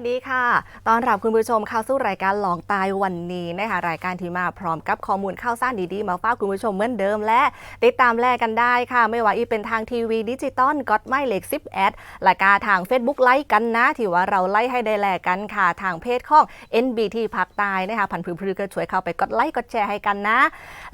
สวัสดีค่ะ ตอนรับคุณผู้ชมเข้าสู่รายการลองตายวันนี้นะคะรายการที่มาพร้อมกับข้อมูลข่าวสารดีๆ มาฝากคุณผู้ชมเหมือนเดิมและติดตามแลกกันได้ค่ะ ไม่ว่าอีเป็นทางทีวีดิจิตอลก็ไม่เล็กซิปแอดและกาทาง Facebook ไลค์กันนะที่ว่าเราไล่ให้ได้แลกกันค่ะ ทางเพจของ NBT ภาคใต้นะคะพันผือพลือก็ช่วยเข้าไปกดไลค์กดแชร์ให้กันนะ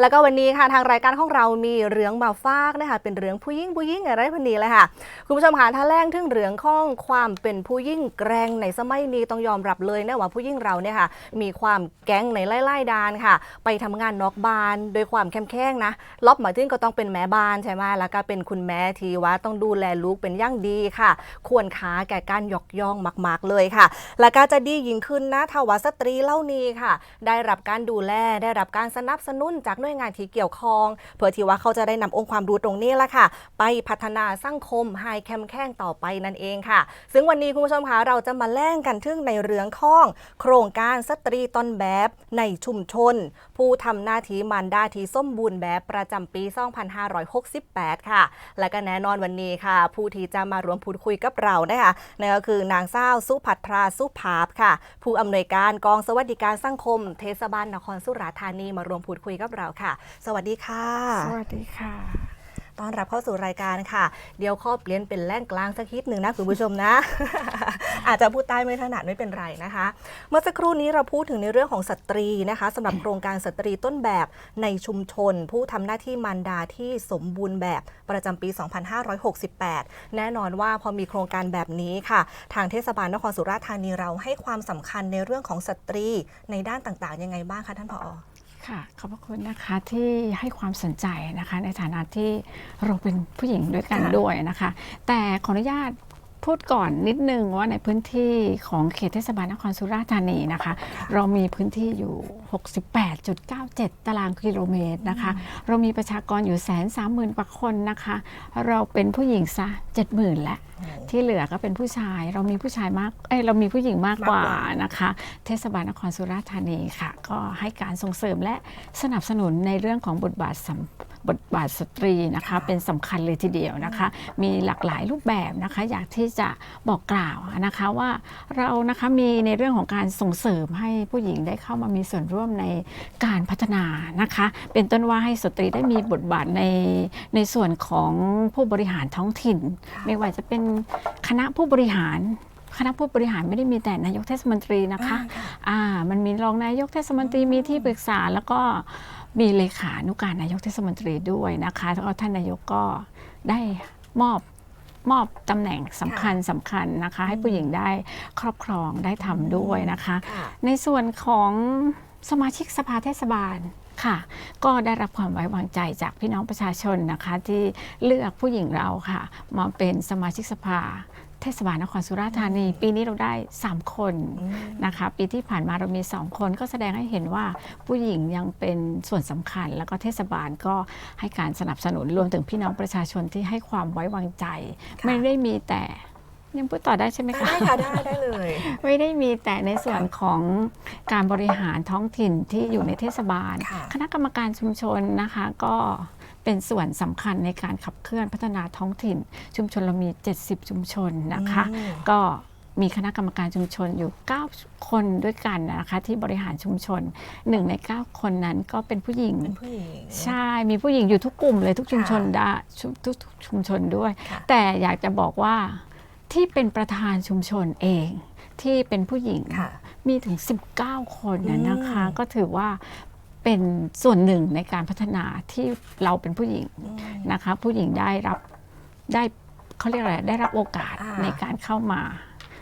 แล้วก็วันนี้ค่ะทางรายการของเรามีเรื่องมาฝากนะคะเป็นเรื่องผู้หญิงผู้หญิงอะไรพันนี้เลยค่ะคุณผู้ชมคะถ้าแรงถึงเรื่องของความเป็นผู้ยิ่งแกร่งในสมัยนี้ต้องยอมรับเลยนะว่าผู้ยิ่งเราเนี่ยค่ะมีความแก๊งในไล่ๆดานค่ะ ไปทำงานนอกบ้านโดยความเข้มแข็งนะล็อบหมาถึงก็ต้องเป็นแม่บ้านใช่ไหมแล้วก็เป็นคุณแม่ทีว่าต้องดูแลลูกเป็นอย่างดีค่ะ ควรค้าแก่การยกย่องมาก ๆเลยค่ะ และก็จะดียิ่งขึ้นนะถ้าว่าสตรีเล่านี้ค่ะ ได้รับการดูแลได้รับการสนับสนุนจากหน่วยงานที่เกี่ยวข้องเพื่อที่ว่าเขาจะได้นำองค์ความรู้ตรงนี้ละค่ะ ไปพัฒนาสังคมให้แข็งแข็งต่อไปนั่นเองค่ะ ซึ่งวันนี้คุณผู้ชมคะเราจะมาแล่งกันถึงในเรื่องข้อง โครงการสตรีต้นแบบในชุมชน ผู้ทำหน้าที่มารดาที่ส้มบูรณ์แบบประจำปี 2568 ค่ะ และก็แน่นอนวันนี้ค่ะ ผู้ที่จะมารวมพูดคุยกับเรานะคะนั่นก็คือนางสาวสุภัทราสุภาพค่ะ ผู้อำนวยการกองสวัสดิการสังคม เทศบาลนครสุราษฎร์ธานีมารวมพูดคุยกับเราค่ะ สวัสดีค่ะ สวัสดีค่ะต้อนรับเข้าสู่รายการค่ะ เดี๋ยวข้อเปลี่ยนเป็นแล่งกลางสักนิดหนึ่งนะคุณผู้ชมนะ อาจจะพูดใต้ไม่ถนัดไม่เป็นไรนะคะ เมื่อสักครู่นี้เราพูดถึงในเรื่องของสตรีนะคะสำหรับโครงการสตรีต้นแบบในชุมชน ผู้ทำหน้าที่มารดาที่สมบูรณ์แบบประจำปี 2568 แน่นอนว่าพอมีโครงการแบบนี้ค่ะ ทางเทศบาลนครสุราษฎร์ธานีเราให้ความสำคัญในเรื่องของสตรีในด้านต่างๆ ยังไงบ้างคะท่านผอค่ะขอบพระคุณนะคะที่ให้ความสนใจนะคะในฐานะที่เราเป็นผู้หญิงด้วยกันค่ะด้วยนะคะ แต่ขออนุญาต พูดก่อนนิดนึงว่าในพื้นที่ของเขตเทศบาลนครสุราษฎร์ธานีนะคะ เรามีพื้นที่อยู่ 68.97 ตารางกิโลเมตรนะคะ เรามีประชากรอยู่แสนสามหมื่นกว่าคนนะคะ เราเป็นผู้หญิงซะ70,000แล้วที่เหลือก็เป็นผู้ชายเรามีผู้ชายมากเอ้ยเรามีผู้หญิงมากกว่ามากกว่า นะคะ เทศบาลนครสุราษฎร์ธานีค่ะ ก็ให้การส่งเสริมและสนับสนุนในเรื่องของบทบาทสำบทบาทสตรีนะคะค่ะเป็นสำคัญเลยทีเดียวนะคะ มีหลากหลายรูปแบบนะคะ อยากที่จะบอกกล่าวนะคะว่าเรานะคะมีในเรื่องของการส่งเสริมให้ผู้หญิงได้เข้ามามีส่วนร่วมในการพัฒนานะคะ เป็นต้นว่าให้สตรีได้มีบทบาทในในส่วนของผู้บริหารท้องถิ่น ไม่ว่าจะเป็นคณะผู้บริหารคณะผู้บริหารไม่ได้มีแต่นายกเทศมนตรีนะคะอ่ามันมีรองนายกเทศมนตรีมีที่ปรึกษาแล้วก็มีเลขานุการนายกเทศมนตรีด้วยนะคะแล้วก็ท่านนายกก็ได้มอบมอบตำแหน่งสำคัญสำคัญนะคะ ให้ผู้หญิงได้ครอบครองได้ทำด้วยนะคะค่ะในส่วนของสมาชิกสภาเทศบาล ค่ะ ก็ได้รับความไว้วางใจจากพี่น้องประชาชนนะคะ ที่เลือกผู้หญิงเราค่ะ มาเป็นสมาชิกสภาเทศบาลนครสุราษฎร์ธานี ปีนี้เราได้ 3 คนนะคะ ปีที่ผ่านมาเรามี 2 คนก็แสดงให้เห็นว่าผู้หญิงยังเป็นส่วนสำคัญ แล้วก็เทศบาลก็ให้การสนับสนุนรวมถึงพี่น้องประชาชนที่ให้ความไว้วางใจค่ะไม่ได้มีแต่ ยังพูดต่อได้ใช่ไหมคะ ได้ค่ะได้ได้เลย ไม่ได้มีแต่ในส่วนของการบริหารท้องถิ่นที่อยู่ในเทศบาล ค่ะ คณะกรรมการชุมชนนะคะก็เป็นส่วนสำคัญในการขับเคลื่อนพัฒนาท้องถิ่น ชุมชนเรามี 70 ชุมชนนะคะ อืม ก็มีคณะกรรมการชุมชนอยู่ 9 คนด้วยกันนะคะที่บริหารชุมชนหนึ่งใน 9 คนนั้นก็เป็นผู้หญิง เป็นผู้หญิง ใช่ มีผู้หญิงอยู่ทุกกลุ่มเลยทุกชุมชนค่ะได้ชุมทุกชุมชนด้วย ค่ะ แต่อยากจะบอกว่า ที่เป็นประธานชุมชนเองที่เป็นผู้หญิงค่ะมีถึง 19 คนนะนะคะอืมก็ถือว่าเป็นส่วนหนึ่งในการพัฒนาที่เราเป็นผู้หญิงนะคะ ผู้หญิงได้รับได้เขาเรียกอะไรได้รับโอกาสอ่าในการเข้ามา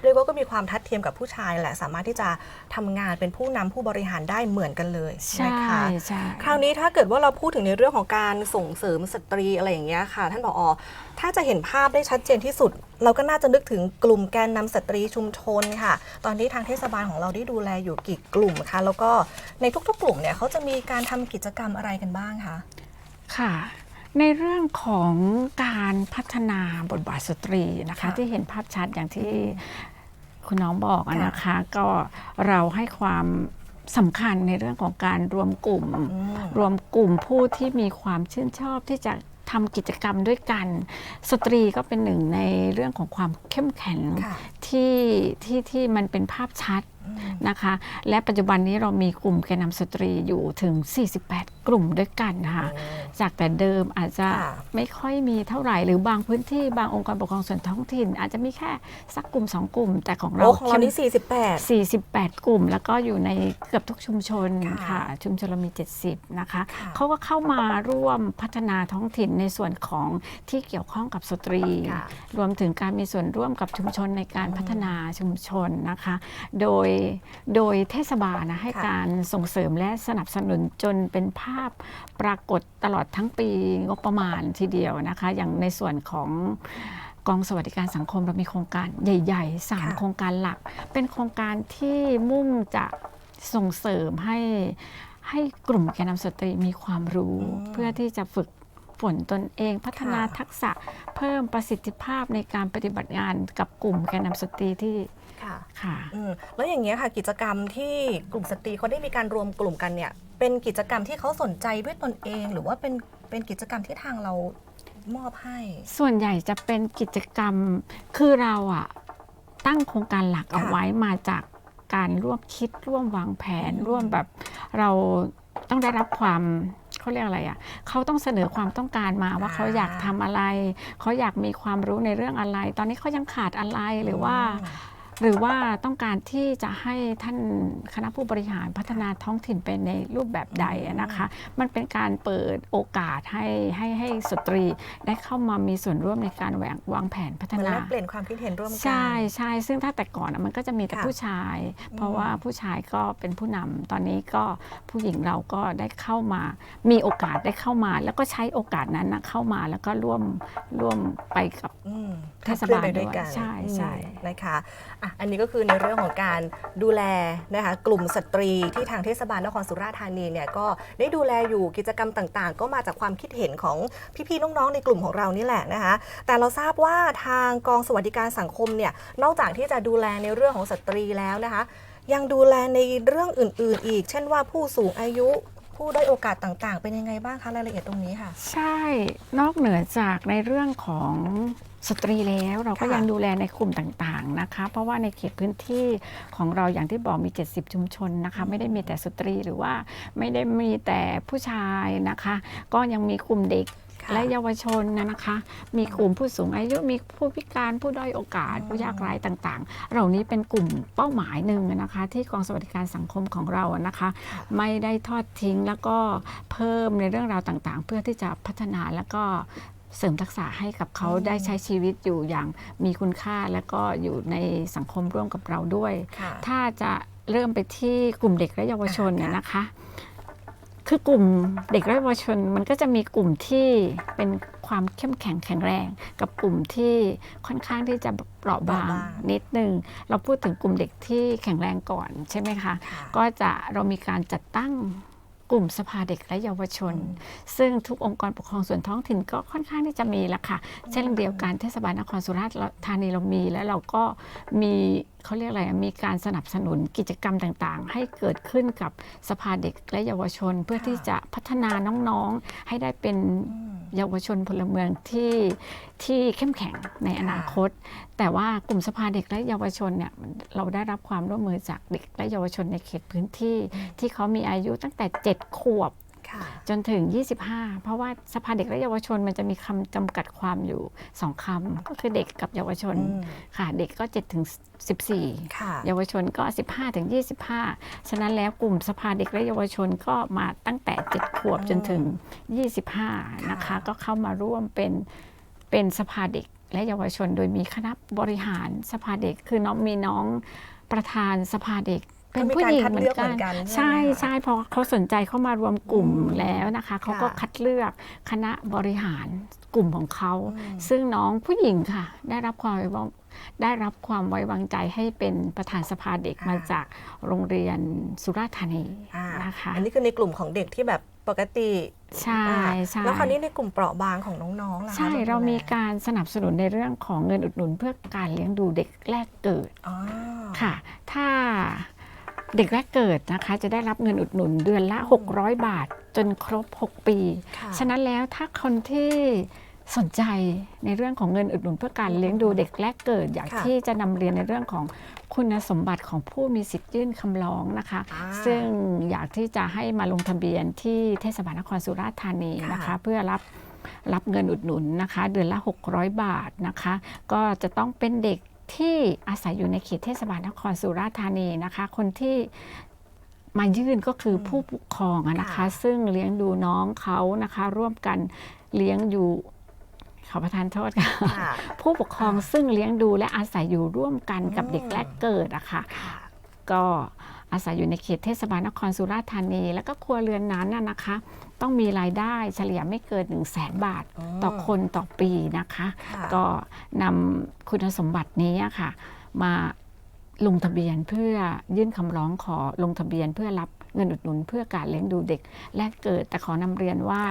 เรียกว่าก็มีความทัดเทียมกับผู้ชายแหละสามารถที่จะทำงานเป็นผู้นำผู้บริหารได้เหมือนกันเลยใช่ไหมใช่คะใช่คราวนี้ถ้าเกิดว่าเราพูดถึงในเรื่องของการส่งเสริมสตรีอะไรอย่างเงี้ยค่ะ ท่านผอถ้าจะเห็นภาพได้ชัดเจนที่สุด เราก็น่าจะนึกถึงกลุ่มแกนนำสตรีชุมชนค่ะ ตอนนี้ทางเทศบาลของเราได้ดูแลอยู่กี่กลุ่มคะแล้วก็ในทุกๆ กลุ่มเนี่ยเขาจะมีการทำกิจกรรมอะไรกันบ้างคะค่ะในเรื่องของการพัฒนาบทบาทสตรีนะคะค่ะที่เห็นภาพชัดอย่างที่ คุณน้องบอกอะค่ะนะคะ ก็เราให้ความสำคัญในเรื่องของการรวมกลุ่มอืมรวมกลุ่มผู้ที่มีความชื่นชอบที่จะทำกิจกรรมด้วยกัน สตรีก็เป็นหนึ่งในเรื่องของความเข้มแข็งค่ะที่ที่ที่มันเป็นภาพชัดอืม นะคะ และปัจจุบันนี้เรามีกลุ่มแกนนำสตรีอยู่ถึง 48 กลุ่มด้วยกันนะคะจากแต่เดิมอาจจะค่ะไม่ค่อยมีเท่าไหร่ หรือบางพื้นที่บางองค์กรปกครองส่วนท้องถิ่น อาจจะมีแค่สักกลุ่ม 2 กลุ่ม แต่ของเราโอ้ของเรานี่เข้ม48 48 กลุ่ม แล้วก็อยู่ในเกือบทุกชุมชนค่ะค่ะชุมชนเรามี 70 นะคะค่ะเขาก็เข้ามาร่วมพัฒนาท้องถิ่นในส่วนของที่เกี่ยวข้องกับสตรีค่ะรวมถึงการมีส่วนร่วมกับชุมชนในการพัฒนาชุมชนนะคะ โดยโดยเทศบาลนะให้ค่ะการส่งเสริมและสนับสนุนจนเป็นภาพปรากฏตลอดทั้งปีงบประมาณทีเดียวนะคะ อย่างในส่วนของกองสวัสดิการสังคมเรามีโครงการใหญ่ๆ3โครงการหลัก เป็นโครงการที่มุ่งจะส่งเสริมให้ให้กลุ่มแกนนำสตรีมีความรู้อืมเพื่อที่จะฝึกฝนตนเองพัฒนาค่ะทักษะเพิ่มประสิทธิภาพในการปฏิบัติงานกับกลุ่มแกนนำสตรีที่ ค่ะค่ะอืมแล้วอย่างเงี้ยค่ะ กิจกรรมที่กลุ่มสตรีเขาได้มีการรวมกลุ่มกันเนี่ย เป็นกิจกรรมที่เขาสนใจด้วยตนเอง หรือว่าเป็นเป็นกิจกรรมที่ทางเรามอบให้ ส่วนใหญ่จะเป็นกิจกรรมคือเราอะตั้งโครงการหลักเอาค่ะไว้มาจากการร่วมคิดร่วมวางแผน อืม ร่วมแบบเราต้องได้รับความเขาเรียกอะไรอะเขาต้องเสนอความต้องการมาว่าเขาอยากทำอะไร เขาอยากมีความรู้ในเรื่องอะไร ตอนนี้เขายังขาดอะไรหรือว่า หรือว่าต้องการที่จะให้ท่านคณะผู้บริหารพัฒนาท้องถิ่นไปในรูปแบบใดอะนะคะ มันเป็นการเปิดโอกาสให้ให้ให้สตรีได้เข้ามามีส่วนร่วมในการวางวางแผนพัฒเหมือนนาแลกเปลี่ยนความคิดเห็นร่วมกันใช่ใช่ซึ่งถ้าแต่ก่อนอะมันก็จะมีแต่ค่ะผู้ชาย เพราะว่าผู้ชายก็เป็นผู้นำตอนนี้ก็ผู้หญิงเราก็ได้เข้ามา มีโอกาสได้เข้ามา แล้วก็ใช้โอกาสนั้นนะเข้ามาแล้วก็ร่วมร่วมไปกับอืมเทศบาลขับเคลื่อนไปด้วยกันด้วยใช่ใช่อืมนะคะอะอันนี้ก็คือในเรื่องของการดูแลนะคะกลุ่มสตรีที่ทางเทศบาลนครสุราษฎร์ธานีเนี่ยก็ได้ดูแลอยู่กิจกรรมต่างๆ ก็มาจากความคิดเห็นของพี่ๆน้องๆในกลุ่มของเรานี่แหละนะคะแต่เราทราบว่าทางกองสวัสดิการสังคมเนี่ยนอกจากที่จะดูแลในเรื่องของสตรีแล้วนะคะยังดูแลในเรื่องอื่น ๆ อีก เช่นว่าผู้สูงอายุ ผู้ได้อยโอกาสต่างๆ เป็นยังไงบ้างคะรายละเอียดตรงนี้ค่ะ ใช่นอกเหนือจากในเรื่องของสตรีแล้วเราก็ค่ะ ยังดูแลในกลุ่มต่างๆนะคะ เพราะว่าในเขตพื้นที่ของเราอย่างที่บอกมี 70 ชุมชนนะคะ ไม่ได้มีแต่สตรีหรือว่าไม่ได้มีแต่ผู้ชายนะคะ ก็ยังมีกลุ่มเด็กค่ะ และเยาวชนนะนะคะ มีกลุ่มผู้สูงอายุมีผู้พิการผู้ด้อยโอกาสอืมผู้ยากไร้ต่างๆ เหล่านี้เป็นกลุ่มเป้าหมายหนึ่งนะคะ ที่กองสวัสดิการสังคมของเรานะคะ ไม่ได้ทอดทิ้งแล้วก็เพิ่มในเรื่องราวต่างๆ เพื่อที่จะพัฒนาแล้วก็เสริมทักษะให้กับเขาอืมได้ใช้ชีวิตอยู่อย่างมีคุณค่าและก็อยู่ในสังคมร่วมกับเราด้วยค่ะถ้าจะเริ่มไปที่กลุ่มเด็กและเยาวชนอ่าเนี่ยค่ะนะคะ คือกลุ่มเด็กและเยาวชนมันก็จะมีกลุ่มที่เป็นความเข้มแข็งแข็งแรง กับกลุ่มที่ค่อนข้างที่จะเปราะบางเปราะบางนิดนึงเราพูดถึงกลุ่มเด็กที่แข็งแรงก่อนใช่ไหมคะค่ะก็จะเรามีการจัดตั้งกลุ่มสภาเด็กและเยาวชน ซึ่งทุกองค์กรปกครองส่วนท้องถิ่นก็ค่อนข้างที่จะมีละค่ะ เช่นเดียวกันเทศบาลนครสุราษฎร์ธานีเรามี และเราก็มี เขาเรียกอะไรอะมีการสนับสนุนกิจกรรมต่างๆ ให้เกิดขึ้นกับสภาเด็กและเยาวชน เพื่อค่ะที่จะพัฒนาน้องๆให้ได้เป็นอืมเยาวชนพลเมืองที่ที่เข้มแข็งในอนาคต แต่ว่ากลุ่มสภาเด็กและเยาวชนเนี่ยเราได้รับความร่วมมือจากเด็กและเยาวชนในเขตพื้นที่ ที่เขามีอายุตั้งแต่ 7 ขวบค่ะ จนถึง 25 เพราะว่าสภาเด็กและเยาวชนมันจะมีคำจำกัดความอยู่2คำก็คือเด็กกับเยาวชนอืมค่ะ เด็กก็7ถึง14 ค่ะ เยาวชนก็ 15ถึง25 ฉะนั้นแล้วกลุ่มสภาเด็กและเยาวชนก็มาตั้งแต่ 7 ขวบจนถึง 25 นะคะค่ะก็เข้ามาร่วมเป็นเป็นสภาเด็กและเยาวชน โดยมีคณะบริหารสภาเด็ก คือน้องมีน้องประธานสภาเด็ก เป็นผู้หญิงเหมือนกันก็มีการคัดเลือกเหมือนกันใช่ใช่ไหมคะใช่เพราะเขาสนใจเข้ามารวมกลุ่มอืมแล้วนะคะเขาก็ค่ะคัดเลือกคณะบริหารกลุ่มของเขาอืมซึ่งน้องผู้หญิงค่ะ ได้รับความไว้วางได้รับความไว้วางใจให้เป็นประธานสภาเด็กค่ะมาจากโรงเรียนสุราษฎร์ธานีอ่านะคะ อันนี้คือในกลุ่มของเด็กที่แบบปกติใช่อ่าใช่แล้วคราวนี้ในกลุ่มเปราะบางของน้องๆล่ะคะใช่ดูแลเรามีการสนับสนุนในเรื่องของเงินอุดหนุนเพื่อการเลี้ยงดูเด็กแรกเกิดอ๋อค่ะ ถ้า เด็กแรกเกิดนะคะจะได้รับเงินอุดหนุนเดือนละ 600 บาท จนครบ 6 ปีค่ะฉะนั้นแล้วถ้าคนที่สนใจในเรื่องของเงินอุดหนุนเพื่อการเลี้ยงดูเด็กแรกเกิด อยากค่ะที่จะนำเรียนในเรื่องของคุณสมบัติของผู้มีสิทธิ์ยื่นคำร้องนะคะอ่าซึ่งอยากที่จะให้มาลงทะเบียนที่เทศบาลนครสุราษฎร์ธานีนะคะค่ะเพื่อรับรับเงินอุดหนุนนะคะ เดือนละ 600 บาทนะคะ ก็จะต้องเป็นเด็ก ที่อาศัยอยู่ในเขตเทศบาลนครสุราษฎร์ธานีนะคะ คนที่มายื่นก็คืออมผู้ปกครองอะนะคะค่ะซึ่งเลี้ยงดูน้องเขานะคะ ร่วมกันเลี้ยงอยู่ขอประทานโทษค่ะค่ะผู้ปกครองซึ่งเลี้ยงดูและอาศัยอยู่ร่วมกันกับอืมเด็กแรกเกิดอะค่ะค่ะก็ อาศัยอยู่ในเขตเทศบาลนครสุราษฎร์ธานี แล้วก็ครัวเรือนนั้นน่ะนะคะ ต้องมีรายได้เฉลี่ยไม่เกิน 1 0 0 0 0แสนบาทอืมต่อคนต่อปีนะคะค่ะก็นำคุณสมบัตินี้อะค่ะ มาลงทะเบียนเพื่อยื่นคำร้องขอลงทะเบียนเพื่อรับเงินอุดหนุนเพื่อการเลี้ยงดูเด็กแรกเกิดแต่ขอนำเรียนว่า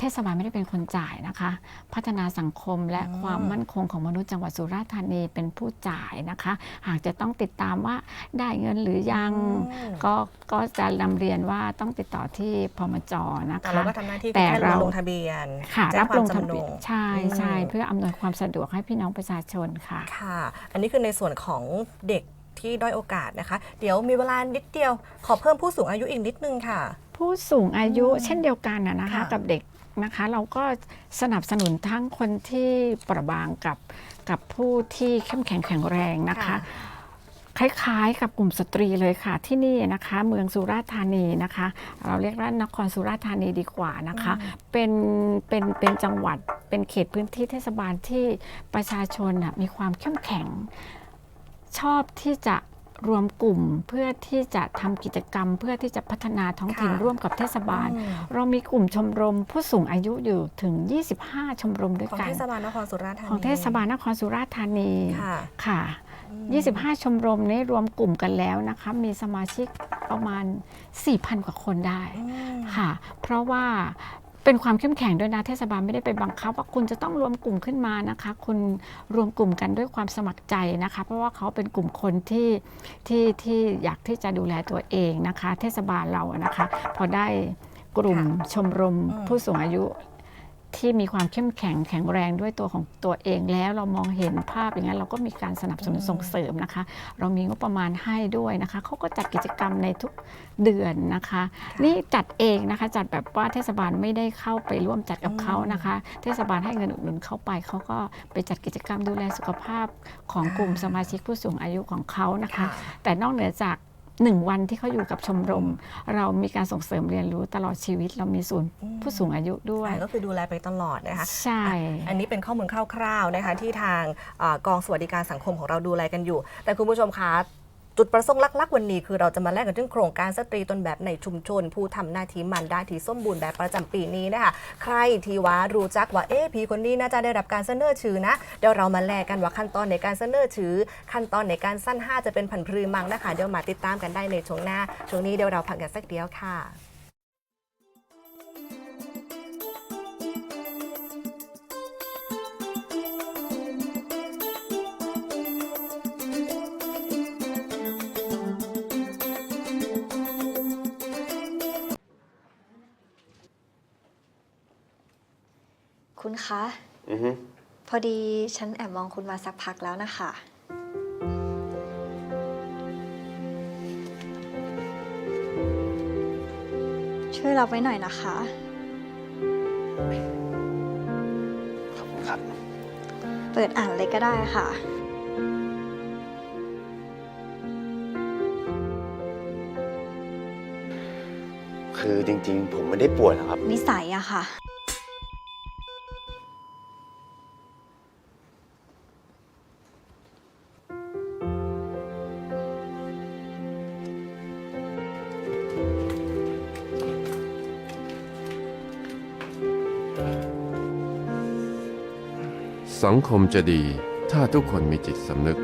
เทศบาลไม่ได้เป็นคนจ่ายนะคะ พัฒนาสังคมและอืมความมั่นคงของมนุษย์จังหวัดสุราษฎร์ธานีเป็นผู้จ่ายนะคะ หากจะต้องติดตามว่าได้เงินหรือยังอืมก็ก็จะนำเรียนว่าต้องติดต่อที่พมจนะแต่คะเราก็ทำหน้าที่แต่แค่เราลงทะเบียนค่ะแจ้รับควาลมงทะจำนเบียนงใช่ใช่เพื่ออำนวยความสะดวกให้พี่น้องประชาชนค่ะค่ะ อันนี้คือในส่วนของเด็กที่ด้อยโอกาสนะคะ เดี๋ยวมีเวลานิดเดียว ขอเพิ่มผู้สูงอายุอีกนิดนึงค่ะ ผู้สูงอายุอืมเช่นเดียวกันนะนะคะค่ะกับเด็ก นะคะ เราก็สนับสนุนทั้งคนที่เประบางกับกับผู้ที่เข้มแข็งแข็งแรงนะคะ คล้ายๆ กับกลุ่มสตรีเลยค่ะที่นี่นะคะ เมืองสุราษฎร์ธานีนะคะ เราเรียกว่านครสุราษฎร์ธานีดีกว่านะคะ เป็นเป็นเป็นจังหวัดเป็นเขตพื้นที่เทศบาลที่ประชาชนน่ะมีความเข้มแข็งชอบที่จะ รวมกลุ่มเพื่อที่จะทำกิจกรรม เพื่อที่จะพัฒนาท้องถิ่นค่ะร่วมกับเทศบาลอืมเรามีกลุ่มชมรมผู้สูงอายุอยู่ถึง 25 ชมรมด้วยของกันเทศบาลนครสุราษฎร์ธานีของเทศบาลนครสุราษฎร์ธานีค่ะค่ะอืม25 ชมรมนี้รวมกลุ่มกันแล้วนะคะมีสมาชิกประมาณ 4,000 กว่าคนได้อืมค่ะ เพราะว่า เป็นความเข้มแข็งด้วยนะเทศบาลไม่ได้ไปบังคับว่าคุณจะต้องรวมกลุ่มขึ้นมานะคะ คุณรวมกลุ่มกันด้วยความสมัครใจนะคะ เพราะว่าเขาเป็นกลุ่มคนที่ที่ที่อยากที่จะดูแลตัวเองนะคะ เทศบาลเราอะนะคะ พอได้กลุ่มชมรมอืมผู้สูงอายุ ที่มีความเข้มแข็งแข็งแรงด้วยตัวของตัวเองแล้วเรามองเห็นภาพอย่างนั้นเราก็มีการสนับสนุนส่งเสริมนะคะ เรามีงบประมาณให้ด้วยนะคะเขาก็จัดกิจกรรมในทุกเดือนนะคะ นี่จัดเองนะคะจัดแบบว่าเทศบาลไม่ได้เข้าไปร่วมจัดกับเขานะคะ เทศบาลให้เงินอุดหนุนเข้าไปเขาก็ไปจัดกิจกรรมดูแลสุขภาพของกลุ่มอ่าสมาชิกผู้สูงอายุของเขานะคะค่ะแต่นอกเหนือจาก หนึ่งวันที่เขาอยู่กับชมรม เรามีการส่งเสริมเรียนรู้ตลอดชีวิต เรามีศูนย์อืมผู้สูงอายุด้วยใช่ก็คือดูแลไปตลอดนะคะใช่ อันนี้เป็นข้อมูลคร่าวๆนะคะที่ทางเอ่อกองสวัสดิการสังคมของเราดูแลกันอยู่ แต่คุณผู้ชมคะ จุดประสงค์ลักๆ วันนี้คือเราจะมาแลกกันเรื่องโครงการสตรีตนแบบในชุมชน ผู้ทำหน้าที่มันได้ที่สมบูรณ์แบบประจำปีนี้นะคะใครที่ว่ารู้จักว่าเอ๊ะพีคนนี้น่าจะได้รับการเสนอชื่อนะเดี๋ยวเรามาแลกกันว่าขั้นตอนในการเสนอชื่อขั้นตอนในการสั้นห้าจะเป็นผันพรือมังนะคะเดี๋ยวมาติดตามกันได้ในช่วงหน้าช่วงนี้เดี๋ยวเราพักกันสักเดียวค่ะ คุณคะ อือฮึพอดีฉันแอบมองคุณมาสักพักแล้วนะคะ ช่วยรับไว้หน่อยนะคะ ขอบคุณครับ เปิดอ่านเลยก็ได้ค่ะ คือจริงๆ ผมไม่ได้ป่วยหรอกครับ นิสัยอะค่ะ สังคมจะดีถ้าทุกคนมีจิตสำนึก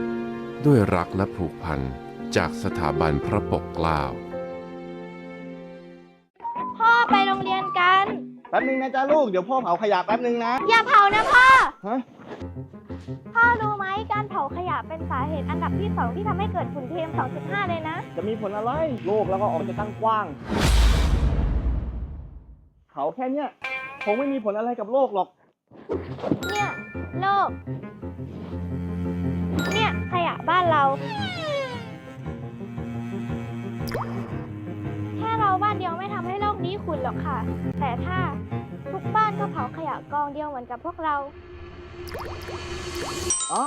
ด้วยรักและผูกพันจากสถาบันพระปกเกล้าพ่อไปโรงเรียนกัน แป๊บนึงนะจ๊ะลูก เดี๋ยวพ่อเผาขยะแป๊บนึงนะ อย่าเผานะพ่อ ฮะ พ่อรู้ไหมการเผาขยะเป็นสาเหตุอันดับที่สองที่ทำให้เกิดฝุ่น PM 2.5 เลยนะ จะมีผลอะไร โลกแล้วก็ออกจะตั้งกว้าง เขาแค่เนี้ยคงไม่มีผลอะไรกับโลกหรอก เนี่ย โลก เนี่ยขยะบ้านเรา แค่เราบ้านเดียวไม่ทำให้โลกนี้ขุ่นหรอกค่ะ แต่ถ้าทุกบ้านก็เผาขยะกองเดียวเหมือนกับพวกเรา อ๋อ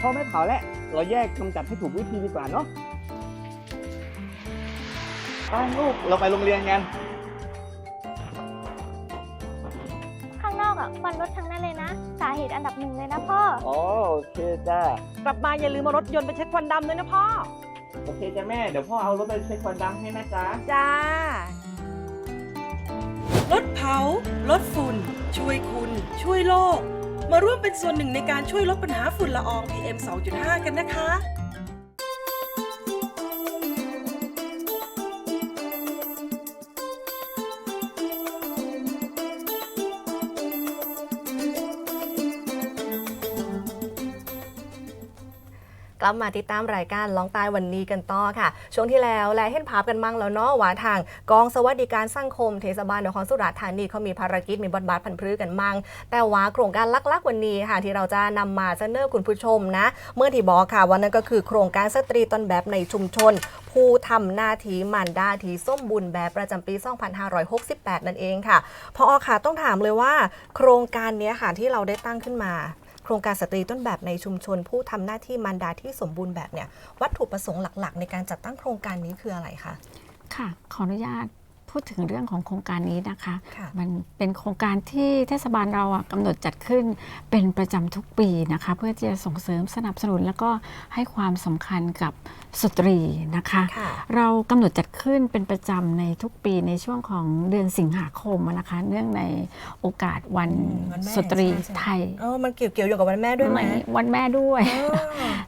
พ่อไม่เผาแล้ว เราแยกกำจัดให้ถูกวิธีดีกว่าเนาะไปลูก เราไปโรงเรียนกัน อกอะควันรถทั้งนั้นเลยนะ สาเหตุอันดับหนึ่งเลยนะพ่อ อ๋อโอเคจ้ากลับมาอย่าลืมมารถยนต์ไปเช็ดควันดำด้วยนะพ่อ โอเคจ้าแม่ เดี๋ยวพ่อเอารถไปเช็คควันดำให้นะจ๊ะ จ้า ลดเผา ลดฝุ่น ช่วยคุณ ช่วยโลก มาร่วมเป็นส่วนหนึ่งในการช่วยลดปัญหาฝุ่นละออง PM 2.5 กันนะคะ กลับมาติดตามรายการร้องตายวันนี้กันต่อค่ะ ช่วงที่แล้วแลเห็นภาพกันมั่งแล้วเนาะว่าทาง กองสวัสดิการสังคมเทศบาลนครสุราษฎร์ธานีเขามีภารกิจมีบทบาทพันธุ์พืชกันมั่ง แต่ว่าโครงการลักๆวันนี้ค่ะที่เราจะนำมาเสนอคุณผู้ชมนะ เมื่อที่บอกค่ะว่านั่นก็คือโครงการสตรีต้นแบบในชุมชน ผู้ทำหน้าที่มารดาทีส้มบุญแบบประจำปี 2568 นั่นเองค่ะพอค่ะต้องถามเลยว่า โครงการนี้ค่ะที่เราได้ตั้งขึ้นมา โครงการสตรีต้นแบบในชุมชน ผู้ทำหน้าที่มารดาที่สมบูรณ์แบบเนี่ยวัตถุประสงค์หลัก ๆ ในการจัดตั้งโครงการนี้คืออะไรคะค่ะ ขออนุญาตพูดถึงเรื่องของโครงการนี้นะคะค่ะมันเป็นโครงการที่เทศบาลเราอะกำหนดจัดขึ้นเป็นประจำทุกปีนะคะ เพื่อที่จะส่งเสริมสนับสนุนแล้วก็ให้ความสำคัญกับ สตรีนะคะค่ะเรากำหนดจัดขึ้นเป็นประจำในทุกปีในช่วงของเดือนสิงหาคมอะนะคะ เนื่องในโอกาสวันอืมวันแม่สตรีใช่ไหม ไทยเออมันเกี่ยวเกี่ยวอยู่กับวันแม่ด้วยไหมวันแม่ด้วยเออ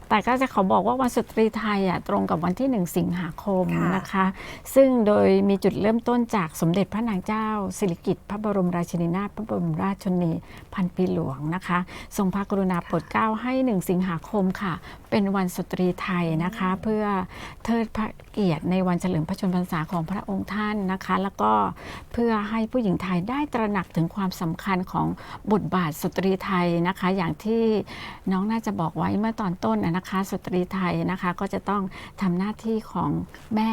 แต่ก็จะขอบอกว่าวันสตรีไทยอะตรงกับวันที่ 1 สิงหาคมค่ะนะคะ ซึ่งโดยมีจุดเริ่มต้นจากสมเด็จพระนางเจ้า สิริกิติ์พระบรมราชินีนาถพระบรมราชชนนีพันปีหลวงนะคะ ทรงพระกรุณาโปรดเกล้าให้ 1 สิงหาคมค่ะ เป็นวันสตรีไทยนะคะ เพื่อเทิดพระเกียรติในวันเฉลิมพระชนมพรรษาของพระองค์ท่านนะคะ แล้วก็เพื่อให้ผู้หญิงไทยได้ตระหนักถึงความสำคัญของบทบาทสตรีไทยนะคะ อย่างที่น้องน่าจะบอกไว้เมื่อตอนต้นนะคะ สตรีไทยนะคะก็จะต้องทำหน้าที่ของแม่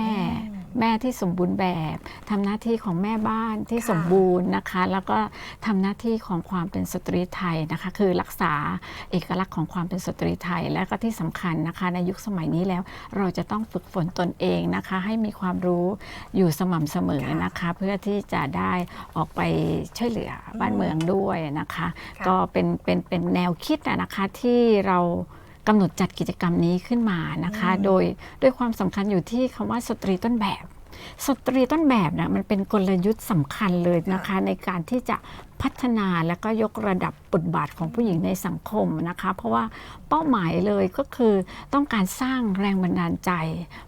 แม่ที่สมบูรณ์แบบทำหน้าที่ของแม่บ้านที่สมบูรณ์นะคะ แล้วก็ทำหน้าที่ของความเป็นสตรีไทยนะคะ คือรักษาเอกลักษณ์ของความเป็นสตรีไทยและก็ที่สำคัญนะคะ ในยุคสมัยนี้แล้วเราจะต้องฝึกฝนตนเองนะคะ ให้มีความรู้อยู่สม่ำเสมอนะคะ เพื่อที่จะได้ออกไปช่วยเหลือบ้านเมืองด้วยนะคะค่ะก็เป็นเป็นเป็นแนวคิดอะนะคะที่เรากำหนดจัดกิจกรรมนี้ขึ้นมานะคะ โดยด้วยความสำคัญอยู่ที่คำว่าสตรีต้นแบบสตรีต้นแบบนะมันเป็นกลยุทธ์สำคัญเลยนะคะ ในการที่จะ พัฒนาและก็ยกระดับบทบาทของผู้หญิงในสังคมนะคะ เพราะว่าเป้าหมายเลยก็คือต้องการสร้างแรงบันดาลใจ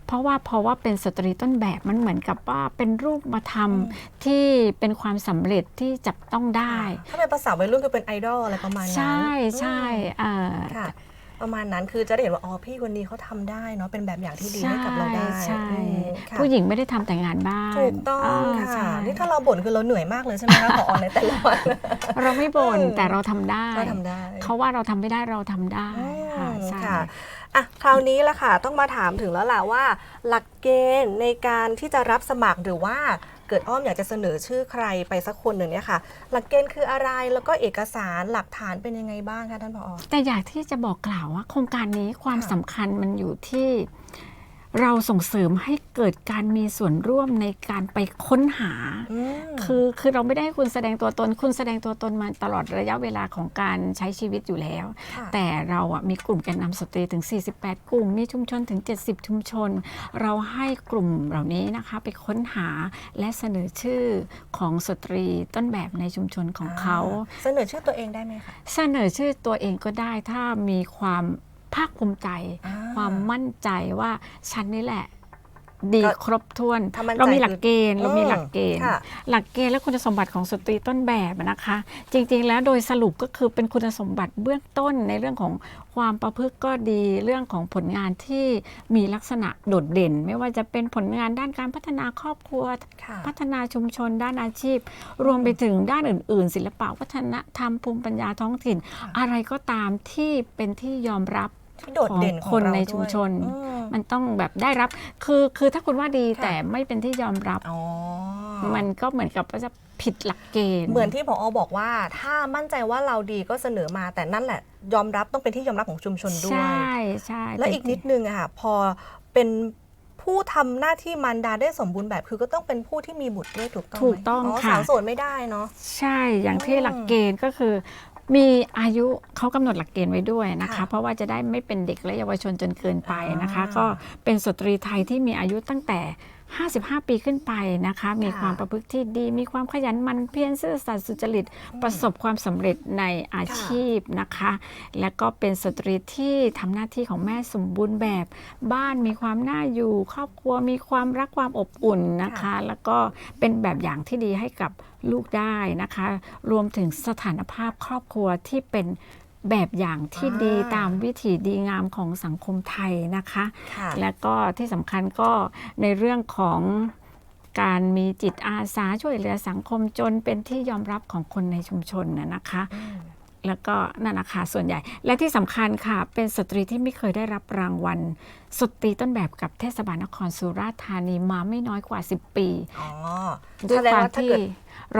เพราะว่าเพราะว่าเป็นสตรีต้นแบบมันเหมือนกับว่าเป็นรูปมาทำที่เป็นความสำเร็จที่จับต้องได้ ถ้าเป็นภาษาวัยรุ่นคือเป็นไอดอลอะไรประมาณนั้นใช่ใช่อืมเอ่อค่ะ ประมาณนั้นคือจะได้เห็นว่าอ๋อพี่คนนี้เขาทำได้เนาะเป็นแบบอย่างที่ดีให้กับเราได้ใช่อืมค่ะผู้หญิงไม่ได้ทำแต่งานบ้านถูกต้องาค่ะใช่นี่ถ้าเราบ่นคือเราเหนื่อยมากเลยใช่ไหมคะผอในแต่ละวันเราไม่บ่นเออแต่เราทำได้เราทำได้เขาว่าเราทำไม่ได้เราทำได้อืค่ะมใช่ค่ะอะคราวนี้ละค่ะต้องมาถามถึงแล้วล่ะว่า หลักเกณฑ์ในการที่จะรับสมัครหรือว่า เกิดอ้อมอยากจะเสนอชื่อใครไปสักคนหนึ่งเนี่ยค่ะ หลักเกณฑ์คืออะไรแล้วก็เอกสารหลักฐานเป็นยังไงบ้างคะท่านผอ แต่อยากที่จะบอกกล่าวว่าโครงการนี้ความค่ะ สำคัญมันอยู่ที่ เราส่งเสริมให้เกิดการมีส่วนร่วมในการไปค้นหาอืมคือคือเราไม่ได้ให้คุณแสดงตัวตน คุณแสดงตัวตนมาตลอดระยะเวลาของการใช้ชีวิตอยู่แล้วค่ะแต่เราอะมีกลุ่มแกนนำสตรีถึง 48 กลุ่ม มีชุมชนถึง 70 ชุมชน เราให้กลุ่มเหล่านี้นะคะไปค้นหาและเสนอชื่อของสตรีต้นแบบในชุมชนของเขา เสนอชื่อตัวเองได้ไหมคะ เสนอชื่อตัวเองก็ได้ถ้ามีความ ภาคภูมิใจ อ่า ความมั่นใจว่าฉันนี่แหละ ดีก็ครบถ้วน ถ้ามั่นใจเรามีหลักเกณฑ์คือเรามีอืมหลักเกณฑ์ ค่ะ หลักเกณฑ์และคุณสมบัติของสตรีต้นแบบนะคะ จริงๆ แล้วโดยสรุปก็คือเป็นคุณสมบัติเบื้องต้นในเรื่องของความประพฤติก็ดี เรื่องของผลงานที่มีลักษณะโดดเด่น ไม่ว่าจะเป็นผลงานด้านการพัฒนาครอบครัว ค่ะ พัฒนาชุมชนด้านอาชีพ รวมไปถึงด้านอื่น ๆ ศิลปะวัฒนธรรมภูมิปัญญาท้องถิ่น อะไรก็ตามที่เป็นที่ยอมรับ ที่โดดเด่นของของคนเราในชุมชน ด้วยอืม มันต้องแบบได้รับ คือคือถ้าคุณว่าดีค่ะ แต่ไม่เป็นที่ยอมรับ อ๋อ มันก็เหมือนกับว่าจะผิดหลักเกณฑ์ เหมือนที่ผอบอกว่าถ้ามั่นใจว่าเราดีก็เสนอมาแต่นั่นแหละ ยอมรับต้องเป็นที่ยอมรับของชุมชนด้วยใช่ใช่แล้วอีกนิดนึงอะค่ะพอเป็นผู้ทำหน้าที่มารดาได้สมบูรณ์แบบ คือก็ต้องเป็นผู้ที่มีบุตรด้วยถูกต้องไหมถูกต้องค่ะ สาวโสดไม่ได้เนาะ ใช่อย่างที่อืมหลักเกณฑ์ก็คือ มีอายุเขากำหนดหลักเกณฑ์ไว้ด้วยนะคะค่ะเพราะว่าจะได้ไม่เป็นเด็กและเยาวชนจนเกินไปนะคะอ่าก็เป็นสตรีไทยที่มีอายุตั้งแต่ 55 ปีขึ้นไปนะคะ มีความประพฤติที่ดี มีความขยันหมันเพียรซื่อสัตย์สุจริตประสบความสำเร็จในอาชีพนะคะ และก็เป็นสตรีที่ทำหน้าที่ของแม่สมบูรณ์แบบ บ้านมีความน่าอยู่ ครอบครัวมีความรักความอบอุ่นนะคะค่ะแล้วก็เป็นแบบอย่างที่ดีให้กับลูกได้นะคะ รวมถึงสถานภาพครอบครัวที่เป็น แบบอย่างที่ดีอ่าตามวิถีดีงามของสังคมไทยนะคะค่ะและก็ที่สำคัญก็ในเรื่องของการมีจิตอาสาช่วยเหลือสังคมจนเป็นที่ยอมรับของคนในชุมชนนะนะคะ แล้วก็นั่นนะคะส่วนใหญ่ และที่สำคัญค่ะ เป็นสตรีที่ไม่เคยได้รับรางวัลสตรีต้นแบบกับเทศบาลนครสุราษฎร์ธานีมาไม่น้อยกว่า 10 ปีอ๋อด้วยแสดงความว่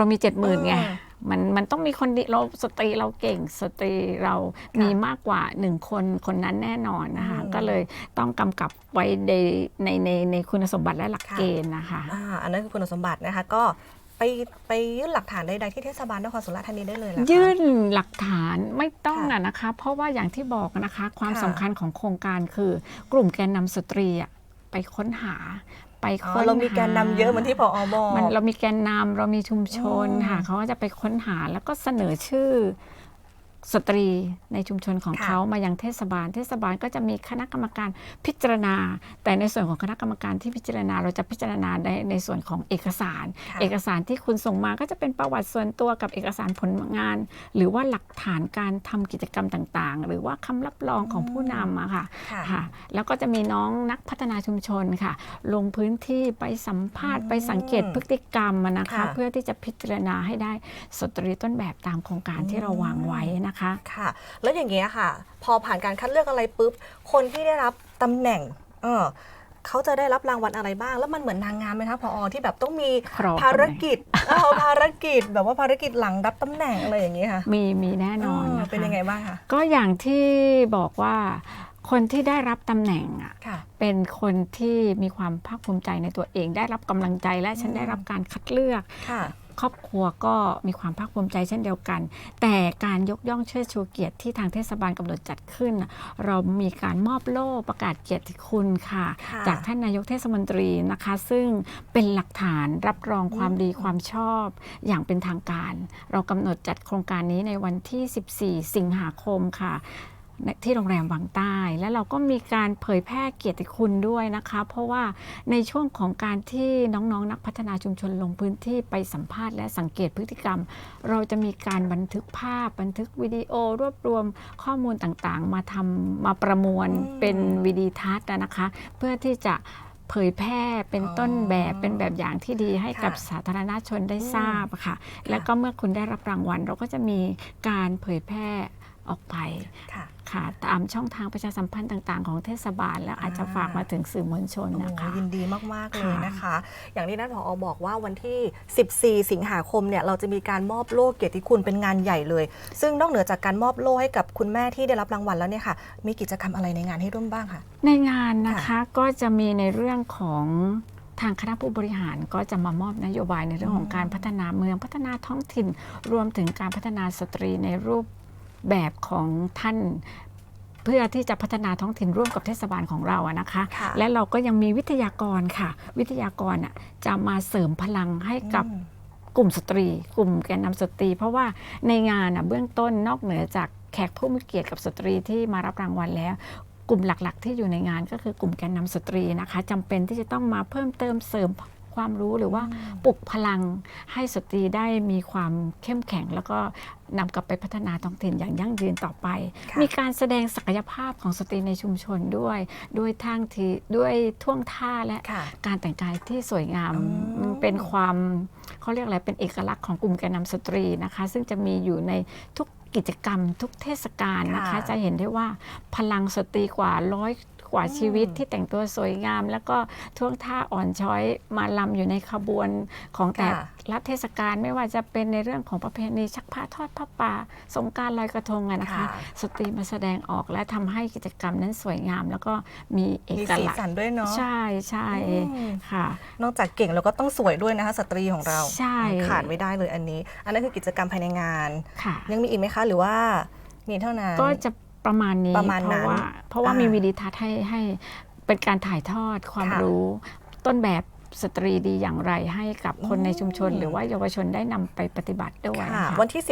าถ้าที่เกิดเรามี7 0,000ไงอืมมันมันต้องมีคนดีเราสตรีเราเก่งสตรีเรามีมากกว่าหนึ่งคนคนนั้นแน่นอนนะคะอืมก็เลยต้องกำกับไว้ในในในในคุณสมบัติและหลักค่ะเกณฑ์นะคะอ่าอันนั้นคือคุณสมบัตินะคะก็ไปไปยื่นหลักฐานใดๆที่เทศบาลนครสุราษฎร์ธานีได้เลยเหรอคะยื่นหลักฐานไม่ต้องค่ะอะนะคะ เพราะว่าอย่างที่บอกนะคะ ความค่ะสำคัญของโครงการคือกลุ่มแกนนำสตรีอะไปค้นหา ไปอ๋ค้อนเรามีแกนนำเยอะเหมือนที่พอบอกมันเรามีแกนนำเรามีชุมชนอืมค่ะเขาก็จะไปค้นหาแล้วก็เสนอชื่อ สตรีในชุมชนของค่ะเขามายังเทศบาล เทศบาลก็จะมีคณะกรรมการพิจารณา แต่ในส่วนของคณะกรรมการที่พิจารณาเราจะพิจารณาในในส่วนของเอกสารค่ะเอกสารที่คุณส่งมาก็จะเป็นประวัติส่วนตัวกับเอกสารผลงาน หรือว่าหลักฐานการทำกิจกรรมต่างๆ หรือว่าคำรับรองของผู้นำอะค่ะค่ะค่ะ แล้วก็จะมีน้องนักพัฒนาชุมชนค่ะ ลงพื้นที่ไปสัมภาษณ์อืมไปสังเกตพฤติกรรมอะนะคะค่ะเพื่อที่จะพิจารณาให้ได้สตรีต้นแบบตามโครงการที่เราวางไว้นะคะค่ะ แล้วอย่างเงี้ยค่ะ พอผ่านการคัดเลือกอะไรปุ๊บ คนที่ได้รับตำแหน่ง เออเขาจะได้รับรางวัลอะไรบ้าง แล้วมันเหมือนนางงามไหมคะพอที่แบบต้องมีครองภารกิจเออภารกิจแบบว่าภารกิจหลังรับตำแหน่งอะไรอย่างเงี้ยค่ะ มีมีแน่นอนเออนะคะเป็นยังไงบ้างคะก็อย่างที่บอกว่าคนที่ได้รับตำแหน่งอะค่ะเป็นคนที่มีความภาคภูมิใจในตัวเอง ได้รับกำลังใจและฉันอืมได้รับการคัดเลือก ค่ะครอบครัวก็มีความภาคภูมิใจเช่นเดียวกัน แต่การยกย่องเชิดชูเกียรติที่ทางเทศบาลกำหนดจัดขึ้นน่ะเรามีการมอบโล่ประกาศเกียรติคุณค่ะค่ะ จากท่านนายกเทศมนตรีนะคะ ซึ่งเป็นหลักฐานรับรองความดีความชอบ อย่างเป็นทางการ เรากำหนดจัดโครงการนี้ในวันที่ 14 สิงหาคมค่ะใน ที่โรงแรมวังใต้ และเราก็มีการเผยแพร่เกียรติคุณด้วยนะคะ เพราะว่าในช่วงของการที่น้องๆนนักพัฒนาชุมชนลงพื้นที่ไปสัมภาษณ์และสังเกตพฤติกรรม เราจะมีการบันทึกภาพ บันทึกวิดีโอ รวบรวมข้อมูลต่างๆ มาทำมาประมวลมเป็นวิดีทัศน์นะคะ เพื่อที่จะเผยแพร่เป็นต้นแบบเป็นแบบอย่างที่ดีให้กับสาธารณชนได้ทราบอะค่ะ แล้วก็เมื่อคุณได้รับรางวัล เราก็จะมีการเผยแพร่ ออกไปค่ะค่ะตามช่องทางประชาสัมพันธ์ต่าง ๆ ของเทศบาล แล้วอาจจะฝากมาถึงสื่อมวลชนโอ้นะคะยินดีมาก ๆ เลยค่ะนะคะ อย่างที่นัทผอบอกว่าวันที่ 14 สิงหาคมเนี่ยเราจะมีการมอบโล่เกียรติคุณเป็นงานใหญ่เลย ซึ่งนอกเหนือจากการมอบโล่ให้กับคุณแม่ที่ได้รับรางวัลแล้วเนี่ยค่ะมีกิจกรรมอะไรในงานให้ร่วมบ้างคะในงานนะคะก็จะมีในเรื่องของทางคณะผู้บริหารก็จะมามอบนโยบายในเรื่องของการพัฒนาเมืองพัฒนาท้องถิ่น รวมถึงการพัฒนาสตรีในรูป แบบของท่านเพื่อที่จะพัฒนาท้องถิ่นร่วมกับเทศบาลของเราอะนะคะ ค่ะและเราก็ยังมีวิทยากรค่ะ วิทยากรอะจะมาเสริมพลังให้กับอืม กลุ่มสตรี กลุ่มแกนนำสตรี เพราะว่าในงานอะเบื้องต้นนอกเหนือจากแขกผู้มีเกียรติกับสตรีที่มารับรางวัลแล้ว กลุ่มหลักๆ ที่อยู่ในงานก็คือกลุ่มแกนนำสตรีนะคะจำเป็นที่จะต้องมาเพิ่มเติมเสริม ความรู้หรือว่าปลุกพลังให้สตรีได้มีความเข้มแข็ง แล้วก็นำกลับไปพัฒนาท้องถิ่นอย่างยั่งยืนต่อไปค่ะมีการแสดงศักยภาพของสตรีในชุมชนด้วย ด้วยทางทีด้วยท่วงท่าและค่ะการแต่งกายที่สวยงามอืมเป็นความเขาเรียกอะไรเป็นเอกลักษณ์ของกลุ่มแกนนำสตรีนะคะ ซึ่งจะมีอยู่ในทุกกิจกรรมทุกเทศกาลนะคะค่ะจะเห็นได้ว่าพลังสตรีกว่าร้อย กว่าอืมชีวิตที่แต่งตัวสวยงาม แล้วก็ท่วงท่าอ่อนช้อยมาลำอยู่ในขบวนของแต่ค่ะละเทศกาลไม่ว่าจะเป็นในเรื่องของประเพณีชักผ้าทอดผ้าป่าสงกรารลอยกระทงอะนะคะค่ะสตรีมาแสดงออกและทำให้กิจกรรมนั้นสวยงาม แล้วก็มีเอมีกสีลักษสันณ์ด้วยเนาะใช่ใช่อืมค่ะ นอกจากเก่งแล้วก็ต้องสวยด้วยนะคะสตรีของเราใช่ขาดไม่ได้เลยอันนี้ อันนั้นคือกิจกรรมภายในงานค่ะยังมีอีกไหมคะหรือว่ามีเท่านั้นก็จะ ประมาณนี้ประมาณเพนั้ราะนว่าเพราะว่าอ่ามี มีวิดีทัศน์ให้ให้เป็นการถ่ายทอดความค่ะ รู้ต้นแบบ สตรีดีอย่างไรให้กับคนในชุมชนอืมหรือว่าเยาวชนได้นำไปปฏิบัติด้วยค่ะนะคะวันที่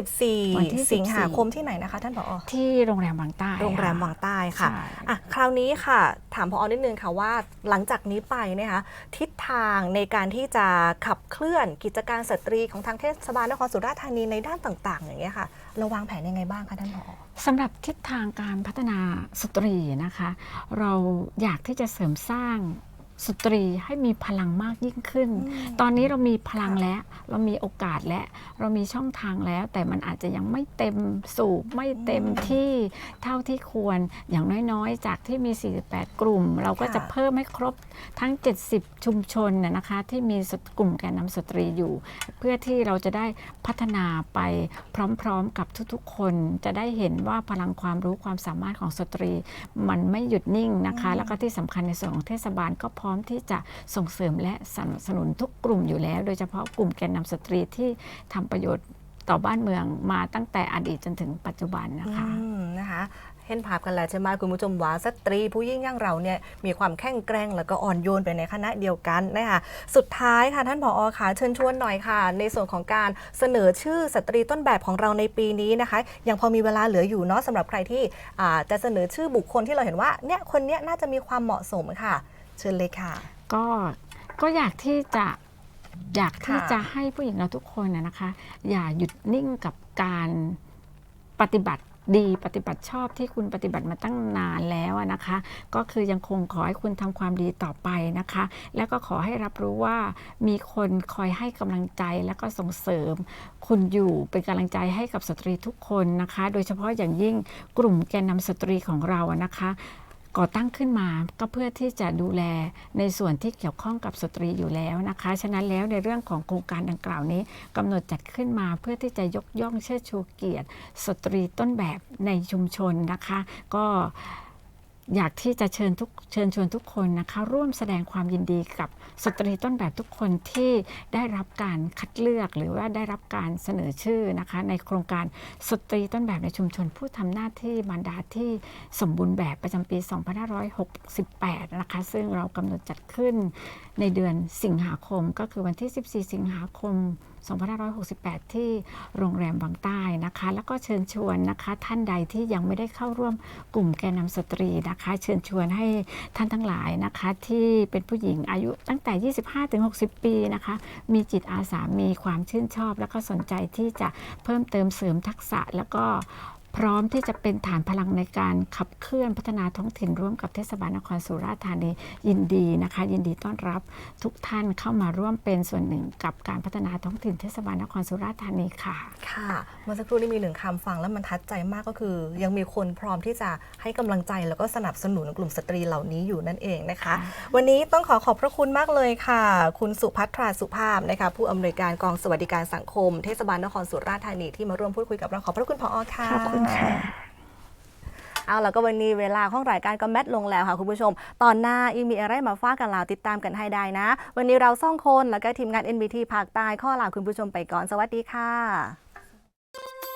วันที่ 14สิงหา14คมที่ไหนนะคะ ท่านผอที่โรงแรมบางใต้ โรงแรมค่ะวังใต้ค่ะใช่อะ คราวนี้ค่ะ ถามพอนิดนึงค่ะว่าหลังจากนี้ไปนะคะทิศทางในการที่จะขับเคลื่อนกิจการสตรีของทางเทศบาลนครสุราษฎร์ธานีในด้านต่าง ๆ อย่างเงี้ยค่ะเราวางแผนยังไงบ้างคะท่านผอสำหรับทิศทางการพัฒนาสตรีนะคะ เราอยากที่จะเสริมสร้าง สตรีให้มีพลังมากยิ่งขึ้น ตอนนี้เรามีพลังแล้ว เรามีโอกาสแล้ว เรามีช่องทางแล้ว แต่มันอาจจะยังไม่เต็มสูบไม่เต็มที่เท่าที่ควร อย่างน้อยๆ จากที่มี 48 กลุ่ม เราก็จะค่ะเพิ่มให้ครบทั้ง 70 ชุมชนนะนะคะ ที่มีสตกลุ่มแกนนำสตรีอยู่ เพื่อที่เราจะได้พัฒนาไปพร้อมๆ กับทุกๆ คน จะได้เห็นว่าพลังความรู้ความสามารถของสตรี มันไม่หยุดนิ่งนะคะ แล้วก็ที่สำคัญในส่วนของเทศบาลก็พร้อมที่จะส่งเสริมและสนับสนุนทุกกลุ่มอยู่แล้ว โดยเฉพาะกลุ่มแกนนำสตรีที่ทำประโยชน์ต่อบ้านเมืองมาตั้งแต่อดีตจนถึงปัจจุบันนะคะนะคะเห็นภาพกันแล้วใช่ไหมคุณผู้ชมว่าสตรีผู้ยิ่งย่างเราเนี่ยมีความแข็งแกร่งแล้วก็อ่อนโยนไปในคณะเดียวกันนะคะสุดท้ายค่ะท่านผอค่ะเชิญชวนหน่อยค่ะ ในส่วนของการเสนอชื่อสตรีต้นแบบของเราในปีนี้นะคะ ยังพอมีเวลาเหลืออยู่เนาะสำหรับใครที่จะเสนอชื่อบุคคลที่เราเห็นว่าเนี่ยคนเนี้ยน่าจะมีความเหมาะสมค่ะ เชิญเลยค่ะ ก็ก็อยากที่จะอยากที่ค่ะจะให้ผู้หญิงเราทุกคนนะนะคะ อย่าหยุดนิ่งกับการปฏิบัติดีปฏิบัติชอบที่คุณปฏิบัติมาตั้งนานแล้วอะนะคะ ก็คือยังคงขอให้คุณทำความดีต่อไปนะคะ แล้วก็ขอให้รับรู้ว่ามีคนคอยให้กำลังใจแล้วก็ส่งเสริม คุณอยู่เป็นกำลังใจให้กับสตรีทุกคนนะคะ โดยเฉพาะอย่างยิ่งกลุ่มแกนนำสตรีของเราอะนะคะ ก่อตั้งขึ้นมาก็เพื่อที่จะดูแลในส่วนที่เกี่ยวข้องกับสตรีอยู่แล้วนะคะ ฉะนั้นแล้วในเรื่องของโครงการดังกล่าวนี้กำหนดจัดขึ้นมาเพื่อที่จะยกย่องเชิดชูเกียรติ สตรีต้นแบบในชุมชนนะคะ ก็ อยากที่จะเชิญทุกเชิญชวนทุกคนนะคะ ร่วมแสดงความยินดีกับสตรีต้นแบบทุกคนที่ได้รับการคัดเลือกหรือว่าได้รับการเสนอชื่อนะคะ ในโครงการสตรีต้นแบบในชุมชน ผู้ทำหน้าที่บรรดาที่สมบูรณ์แบบประจำปี 2568 นะคะ ซึ่งเรากำหนดจัดขึ้นในเดือนสิงหาคมก็คือวันที่ 14 สิงหาคม 2568 ที่โรงแรมบางใต้นะคะ แล้วก็เชิญชวนนะคะ ท่านใดที่ยังไม่ได้เข้าร่วมกลุ่มแกนนำสตรีนะคะ เชิญชวนให้ท่านทั้งหลายนะคะ ที่เป็นผู้หญิงอายุตั้งแต่ 25 ถึง 60 ปีนะคะ มีจิตอาสามีความชื่นชอบ แล้วก็สนใจที่จะเพิ่มเติมเสริมทักษะแล้วก็ พร้อมที่จะเป็นฐานพลังในการขับเคลื่อนพัฒนาท้องถิ่นร่วมกับเทศบาลนครสุราษฎร์ธานียินดีนะคะ ยินดีต้อนรับทุกท่านเข้ามาร่วมเป็นส่วนหนึ่งกับการพัฒนาท้องถิ่นเทศบาลนครสุราษฎร์ธานีค่ะ ค่ะเมื่อสักครู่นี้มีหนึ่งคำฟังแล้วมันทัดใจมากก็คือ ยังมีคนพร้อมที่จะให้กำลังใจแล้วก็สนับสนุนกลุ่มสตรีเหล่านี้อยู่นั่นเองนะคะ วันนี้ต้องขอขอบพระคุณมากเลยค่ะ คุณสุพัทราสุภาพนะคะผู้อำนวยการกองสวัสดิการสังคมเทศบาลนครสุราษฎร์ธานีที่มาร่วมพูดคุยกับเราขอบพระคุณพอค่ะขอบคุณค่ะ เอาแล้วก็วันนี้เวลาของรายการก็แมทลงแล้วค่ะคุณผู้ชม ตอนหน้าอีมีอะไรมาฟ้ากกันลาวติดตามกันให้ได้นะ วันนี้เราซ่องคนแล้วก็ทีมงาน NBT ภาคใต้ข้อลาคุณผู้ชมไปก่อนสวัสดีค่ะ